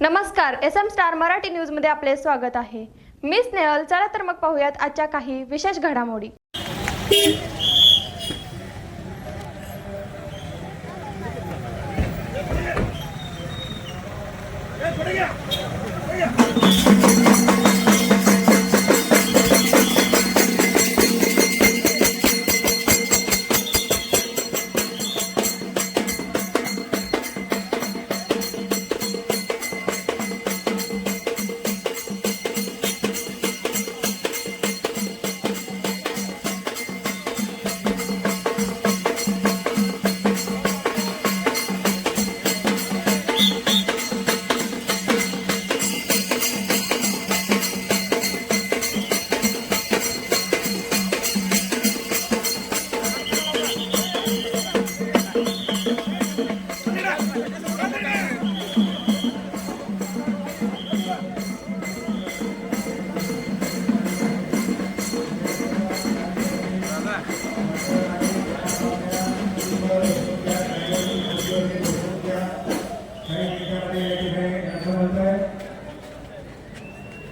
नमस्कार S M star Marathi न्यूजमध्ये आपले स्वागत आहे. मी स्नेहल चला तर मग पाहूयात आजच्या काही विशेष घडामोडी.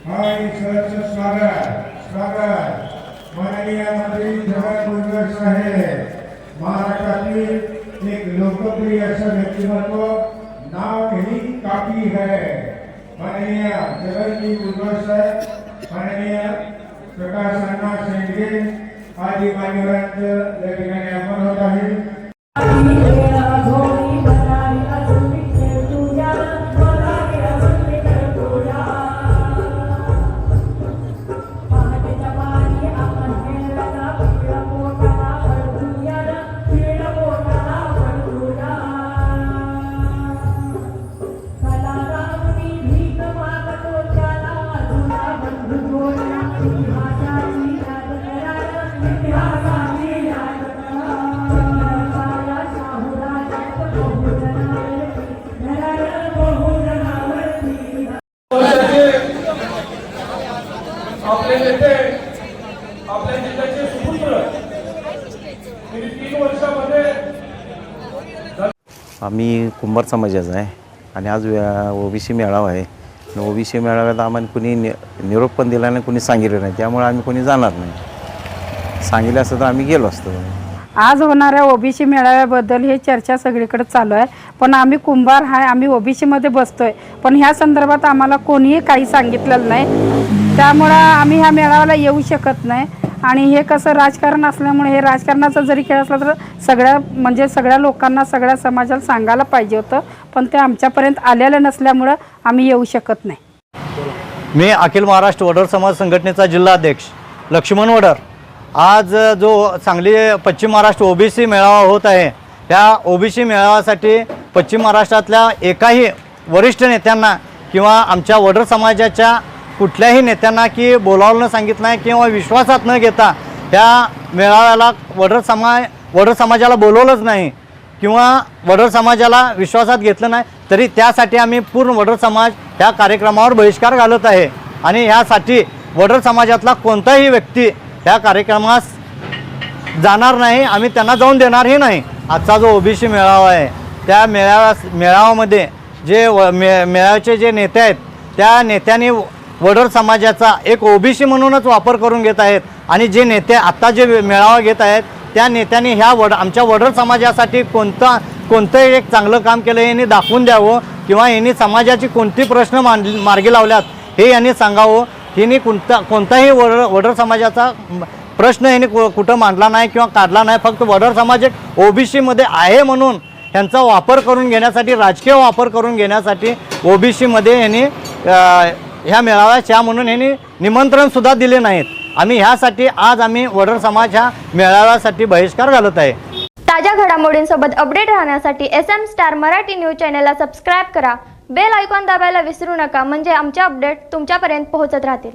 हाय सरचं स्वागत स्वागत. माननीय मंत्री साहेब महाराष्ट्रातील एक लोकप्रिय असं व्यक्तिमत्व नाव ही कापी है माननीय जगनजी गुंजर साहेब माननीय प्रकाश अण्णा शेंडगे आदी मान्यवरांचं या ठिकाणी आपण होत आहे. आपले नेते आपल्या जिल्ह्याचे सुपुत्र. गेली तीन वर्षामध्ये आम्ही कुंभार समाजाचा आहे आणि आज ओबीसी मेळावा आहे. ओबीसी मेळाव्यात आम्हाला कुणी नि निरोप पण दिला नाही कुणी सांगितलं नाही. त्यामुळे आम्ही कोणी जाणार नाही. सांगितलं असतं तर आम्ही गेलो असतो. आज होणाऱ्या ओबीसी मेळाव्याबद्दल ही चर्चा सगळीकडे चालू आहे. पण आम्ही कुंभार आहे आम्ही ओबीसीमध्ये बसतोय. पण ह्या संदर्भात आम्हाला कोणीही काही सांगितलेलं नाही. त्यामुळं आम्ही ह्या मेळाव्याला येऊ शकत नाही. आणि हे कसं राजकारण असल्यामुळे हे राजकारणाचा जरी खेळ असला तर सगळ्या म्हणजे सगळ्या लोकांना सगळ्या समाजाला सांगायला पाहिजे होतं. पण ते आमच्यापर्यंत आलेलं नसल्यामुळं आम्ही येऊ शकत नाही. मी अखिल महाराष्ट्र वडर समाज संघटनेचा जिल्हाध्यक्ष लक्ष्मण वडर आज जो सांगली पश्चिम महाराष्ट्र ओबीसी मेळावा होत आहे त्या ओबीसी मेळाव्यासाठी पश्चिम महाराष्ट्रातल्या एकाही वरिष्ठ नेत्यांना किंवा आमच्या वडर समाजाच्या कुठल्याही नेत्यांना की बोलावलं न सांगितलं नाही किंवा विश्वासात न घेता त्या मेळाव्याला वडर समाज वडर समाजाला बोलवलंच नाही किंवा वडर समाजाला विश्वासात घेतलं नाही तरी त्यासाठी आम्ही पूर्ण वडर समाज ह्या कार्यक्रमावर बहिष्कार घालत आहे. आणि ह्यासाठी वडर समाजातला कोणताही व्यक्ती ह्या कार्यक्रमास जाणार नाही आम्ही त्यांना जाऊन देणारही नाही. आजचा जो ओबीसी मेळावा आहे त्या मेळाव्या मेळाव्यामध्ये जे व मे मेळाव्याचे जे नेते आहेत त्या नेत्यांनी वडर समाजाचा एक ओबीसी म्हणूनच वापर करून घेत आहेत आणि जे नेते आत्ता जे मेळावा घेत आहेत त्या नेत्यांनी ह्या वड आमच्या वडर समाजासाठी कोणता कोणतंही एक चांगलं काम केलं यांनी दाखवून द्यावं किंवा यांनी समाजाची कोणती प्रश्न मांड मार्गी लावल्यात हे यांनी सांगावं. यांनी कोणता कोणताही वडर वडर समाजाचा प्रश्न यांनी कु कुठं मांडला नाही किंवा काढला नाही फक्त वडर समाज एक ओबीसीमध्ये आहे म्हणून ह्यांचा वापर करून घेण्यासाठी राजकीय वापर करून घेण्यासाठी ओबीसीमध्ये यांनी ह्या मेळाव्याच्या म्हणून यांनी निमंत्रणसुद्धा दिले नाहीत. आम्ही ह्यासाठी आज आम्ही वडर समाज ह्या मेळाव्यासाठी बहिष्कार घालत आहे. ताज्या घडामोडींसोबत अपडेट राहण्यासाठी S M star Marathi news चॅनलला सबस्क्राईब करा. बेल आयकॉन दाबायला विसरू नका. म्हणजे आमचे अपडेट तुमच्यापर्यंत पोहोचत राहतील.